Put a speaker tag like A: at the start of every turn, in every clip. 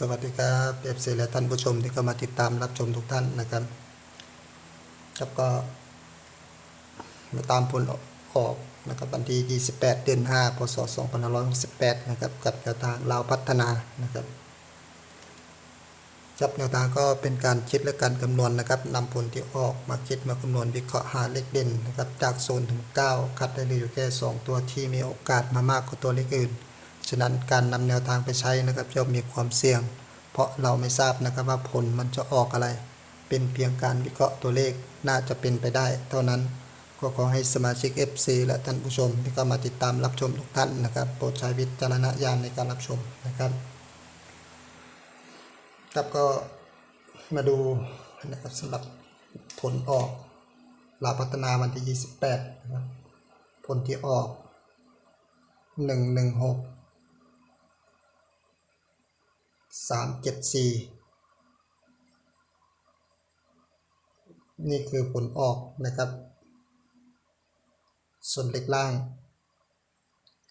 A: สวัสดีครับเอฟซีและท่านผู้ชมที่เข้ามาติดตามรับชมทุกท่านนะครับ ครับก็มาตามผลออกนะครับวันที่ 28 เดือน 5 พศ 2568 นะครับ กับแนวทางลาวพัฒนานะครับจับแนวทางก็เป็นการคิดและการคำนวณนะครับนำผลที่ออกมาคิดมาคำนวณวิเคราะห์หาเลขเด่นนะครับจากโซนถึง 9 คัดได้เหลืออยู่แค่ 2 ตัวที่มีโอกาสมามากกว่าตัวเลขอื่น ฉะนั้นการนำแนวทางไปใช้นะครับย่อมมีความเสี่ยง เพราะเราไม่ทราบนะครับว่าผลมันจะออกอะไร เป็นเพียงการวิเคราะห์ตัวเลขน่าจะเป็นไปได้ เท่านั้นก็ขอให้สมาชิก FC และท่านผู้ชมที่เข้ามาติดตามรับชมทุกท่านนะครับโปรดใช้วิจารณญาณในการรับชมนะครับครับก็มาดูนะครับสำหรับผลออกลาพัฒนาวันที่ 28นะครับผลที่ออก 116 สามเจ็ดสี่นี่คือผลออกนะครับ ส่วนเล็กล่าง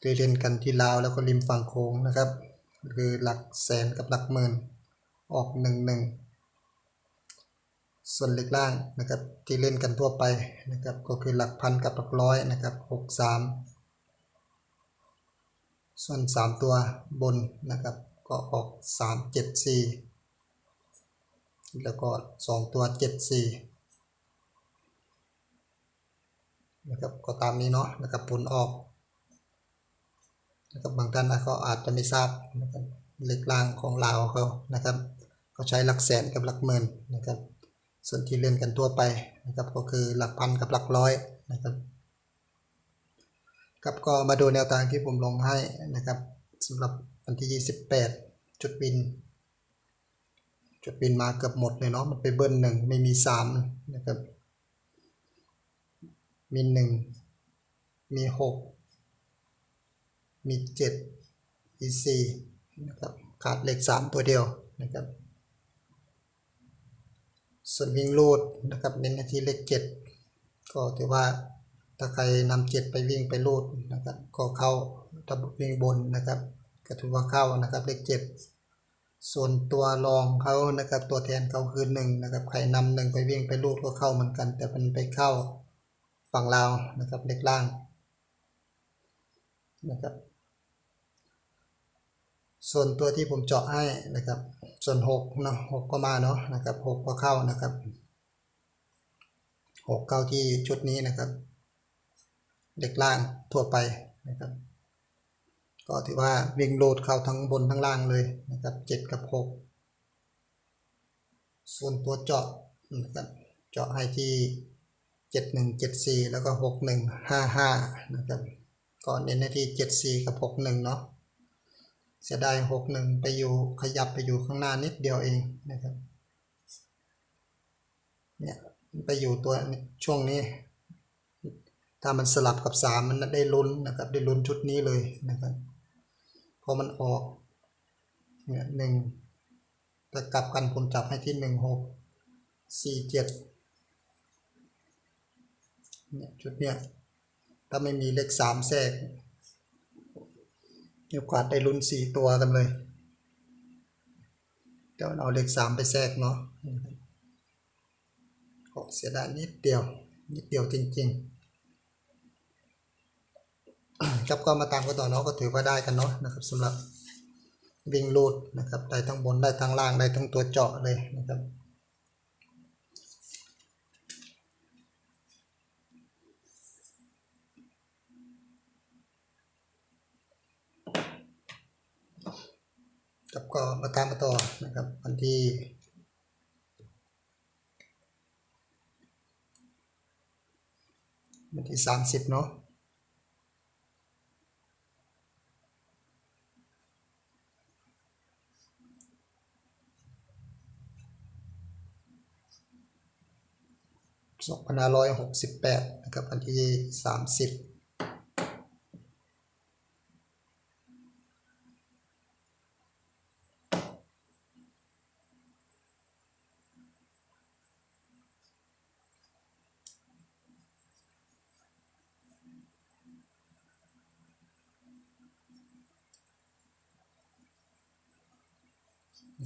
A: คือเรียนกันที่ลาวแล้วก็ริมฝั่งโค้งนะครับ คือหลักแสนกับหลักหมื่นออกหนึ่งหนึ่งส่วนเล็กล่างนะครับที่เล่นกันทั่วไปนะครับ ก็คือหลักพันกับหลักร้อยนะครับหกสามส่วนสามตัวบนนะครับ ก็ออกสามเจ็ดสี่แล้วก็สองตัวเจ็ดสี่นะครับก็ตามนี้เนาะนะครับผลออกนะครับบางท่านก็อาจจะไม่ทราบนะครับเลขล่างของลาวเขานะครับก็ใช้หลักแสนกับหลักหมื่นนะครับส่วนที่เล่นกันทั่วไปนะครับก็คือหลักพันกับหลักร้อยนะครับครับก็มาดูแนวทางที่ผมลงให้นะครับสำหรับ วันที่ 28 จุดบิน จุดบินมาเกือบหมดเลยเนาะมันไปเบิ้ลหนึ่งไม่มีสามนะครับ มีหนึ่งมีหกมีเจ็ดมีสี่นะครับขาดเลขสามตัวเดียวนะครับส่วนวิ่งลูดนะครับเน้นในที่เลขเจ็ดก็ถือว่าถ้าใครนำเจ็ดไปวิ่งไปลูดนะครับก็เข้าถ้าวิ่งบนนะครับ ก็ถือว่าเข้านะครับเลขเจ็ดส่วนตัวรองเขานะครับตัวแทนเขาคือหนึ่งนะครับใครนำหนึ่งไปวิ่งไปลูดก็เข้าเหมือนกัน แต่มันไปเข้าฝั่งลาวนะครับเลขล่างนะครับส่วนตัวที่ผมเจาะให้นะครับ ส่วนหกเนาะหกก็มาเนาะนะครับหกก็เข้านะครับหกเข้าที่ชุดนี้นะครับ เด็กล่างทั่วไปนะครับ ก็ถือว่าวิ่งโหลดเข้าทั้งบนทั้งล่างเลยนะครับเจ็ดกับหกส่วนตัวเจาะนะครับเจาะให้ที่เจ็ดหนึ่งเจ็ดสี่แล้วก็หกหนึ่งห้าห้านะครับก็เน้นในที่เจ็ดสี่กับหกหนึ่งเนาะเสียดายหกหนึ่งไปอยู่ขยับไปอยู่ข้างหน้านิดเดียวเองนะครับเนี่ยไปอยู่ตัวช่วงนี้ ถ้ามันสลับกับสามมันได้ลุ้นนะครับ ได้ลุ้นชุดนี้เลยนะครับ พอมันออกเนี่ยหนึ่งแต่กลับกันผมจับให้ที่หนึ่งหกสี่เจ็ดเนี่ยชุดเนี้ยถ้าไม่มีเลขสามแทรกมีโอกาสได้ลุ้นสี่ตัวกันเลยเดี๋ยวเอาเลขสามไปแทรกเนาะก็เสียดายนิดเดียว นิดเดียวจริง ๆ ครับก็มาตามกันต่อเนาะก็ถือว่าได้กันเนาะนะครับสำหรับวิ่งลูดนะครับได้ทั้งบนได้ทั้งล่างได้ทั้งตัวเจาะเลยนะครับครับก็มาตามมาต่อนะครับวันที่วันที่สามสิบเนาะ สองพันห้าร้อยหกสิบแปดนะครับวันที่สามสิบ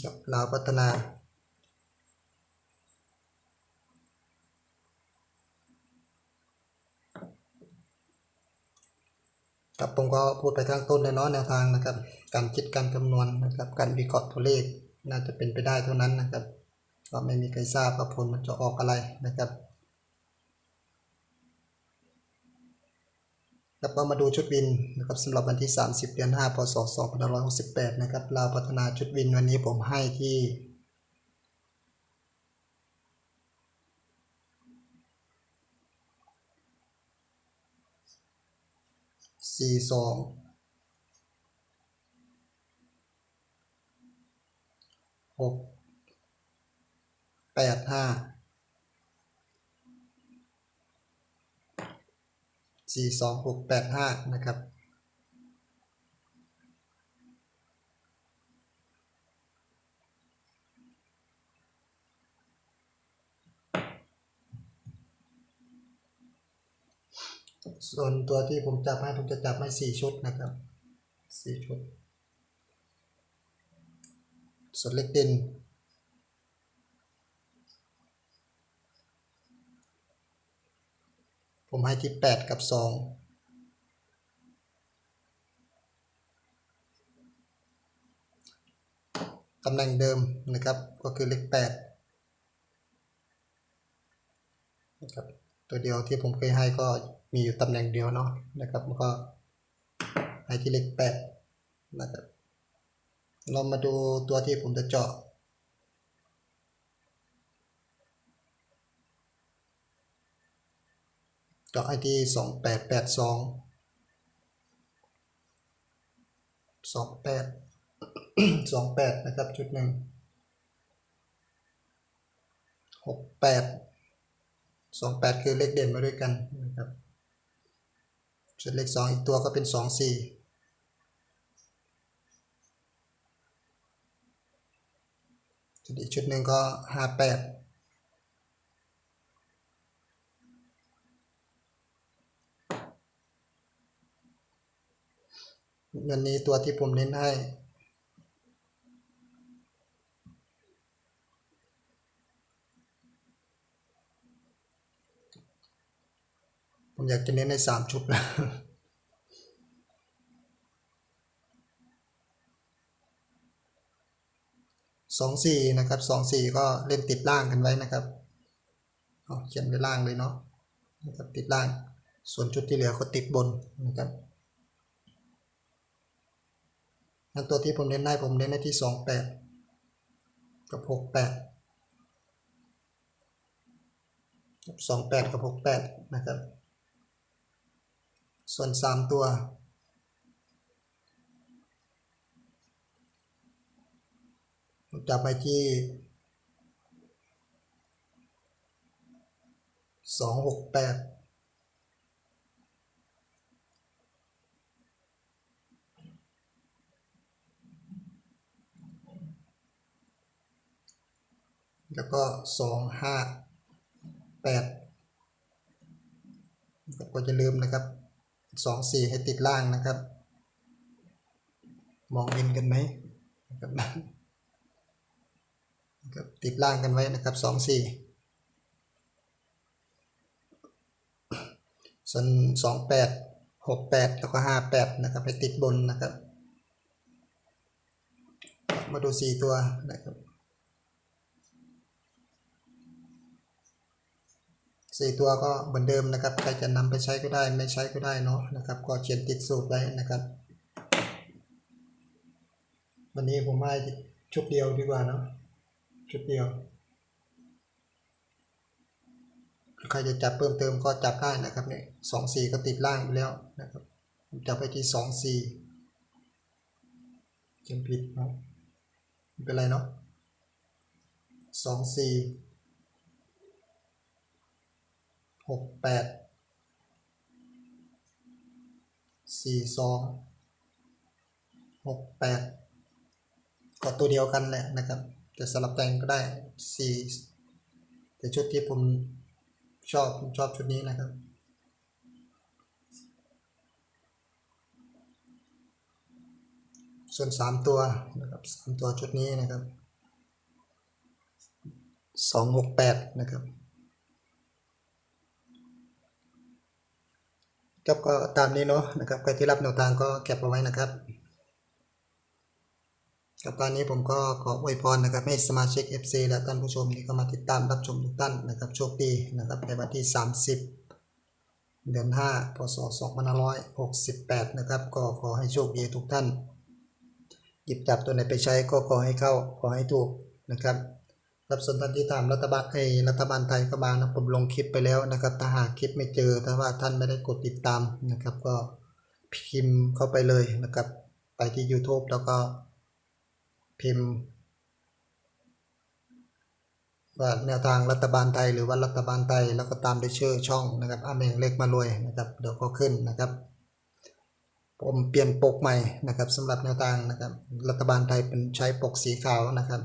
A: กับลาวพัฒนา ครับ ผมก็พูดไปข้างต้นเลยเนาะแนวทางนะครับ การคิดการคำนวณนะครับ การวิเคราะห์ตัวเลขน่าจะเป็นไปได้เท่านั้นนะครับก็ไม่มีใครทราบว่าผลมันจะออกอะไรนะครับแล้วก็มาดูชุดวินนะครับสำหรับวันที่ 30 เดือน 5 พศ 2568 นะครับลาพัฒนาชุดวินวันนี้ผมให้ที่ สี่สองหกแปดห้าสี่สองหกแปดห้านะครับ ส่วนตัวที่ผมจับให้ผมจะจับให้สี่ชุดนะครับสี่ชุด ส่วนเล็กเด่นผมให้ที่แปดกับสองตำแหน่งเดิมนะครับก็คือเลขแปดนะครับตัวเดียวที่ผมเคยให้ก็ มีอยู่ตำแหน่งเดียวเนาะนะครับมันก็ให้ที่เลขแปดนะครับเรามาดูตัวที่ผมจะเจาะเจาะไอที่สองแปดแปดสองสองแปดสองแปดนะครับจุดหนึ่งหกแปดสองแปดคือเลขเด่นมาด้วยกันนะครับ ส่วนเลขสองอีกตัวก็เป็นสองสี่ส่วนอีกชุดหนึ่งก็ห้าแปดวันนี้ตัวที่ผมเน้นให้ ผมอยากจะเน้นในสามชุดนะสองสี่นะครับสองสี่ก็เล่นติดล่างกันไว้นะครับเเขียนไว้ล่างเลยเนาะนะครับติดล่าง ส่วนชุดที่เหลือก็ติดบนนะครับงั้นตัวที่ผมเน้นได้ผมเน้นในที่สองแปดกับหกแปดสองแปดกับหกแปดนะครับ ส่วนสามตัวจับไปที่สองหกแปดแล้วก็สองห้าแปดก็จะลืมนะครับ สองสี่ให้ติดล่างนะครับ มองเห็นกันไหมนะครับนะครับติดล่างกันไว้นะครับสองสี่ส่วนสองแปดหกแปดแล้วก็ห้าแปดนะครับให้ติดบนนะครับ มาดูสี่ตัวนะครับ สี่ตัวก็เหมือนเดิมนะครับ ใครจะนำไปใช้ก็ได้ไม่ใช้ก็ได้เนาะนะครับ ก็เขียนติดสูตรไว้นะครับ วันนี้ผมให้ชุดเดียวดีกว่าเนาะชุดเดียว ใครจะจับเพิ่มเติมก็จับได้นะครับเนี่ยสองสี่ก็ติดล่างไปแล้วนะครับจับไปที่สองสี่เขียนผิดเนาะไม่เป็นไรเนาะสองสี่ หกแปดสี่สองหกแปดก็ตัวเดียวกันแหละนะครับจะสลับแต่งก็ได้สี่แต่ชุดที่ผมชอบผมชอบชุดนี้นะครับสส่วนสามตัวนะครับสามตัวชุดนี้นะครับสองหกแปดนะครับ ครับก็ตามนี้เนาะนะครับใครที่รับแนวทางก็เก็บเอาไว้นะครับกับการนี้ผมก็ขออวยพรนะครับให้สมาชิก FC และท่านผู้ชมที่เข้ามาติดตามรับชมทุกท่านนะครับโชคดีนะครับในวันที่ 30 เดือน 5 พศ 2568 นะครับ ก็ขอให้โชคดีทุกท่าน หยิบจับตัวไหนไปใช้ก็ขอให้เข้าขอให้ถูกนะครับ รับสนท่านที่ตามรัฐบาลไอ้รัฐบาลไทยก็มานะผมลงคลิปไปแล้วนะครับ ถ้าหากคลิปไม่เจอถ้าว่าท่านไม่ได้กดติดตามนะครับ ก็พิมพ์เข้าไปเลยนะครับ ไปที่ YouTube แล้วก็พิมพ์ ว่าแนวทางรัฐบาลไทยหรือว่ารัฐบาลไทยแล้วก็ตามด้วยชื่อช่องนะครับอาเมงเล็กมารวยนะครับเดี๋ยวก็ขึ้นนะครับผมเปลี่ยนปกใหม่นะครับสำหรับแนวทางนะครับ รัฐบาลไทยเป็นใช้ปกสีขาวนะครับ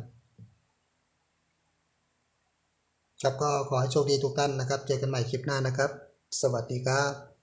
A: ครับก็ขอให้โชคดีทุกท่านนะครับ เจอกันใหม่คลิปหน้านะครับ สวัสดีครับ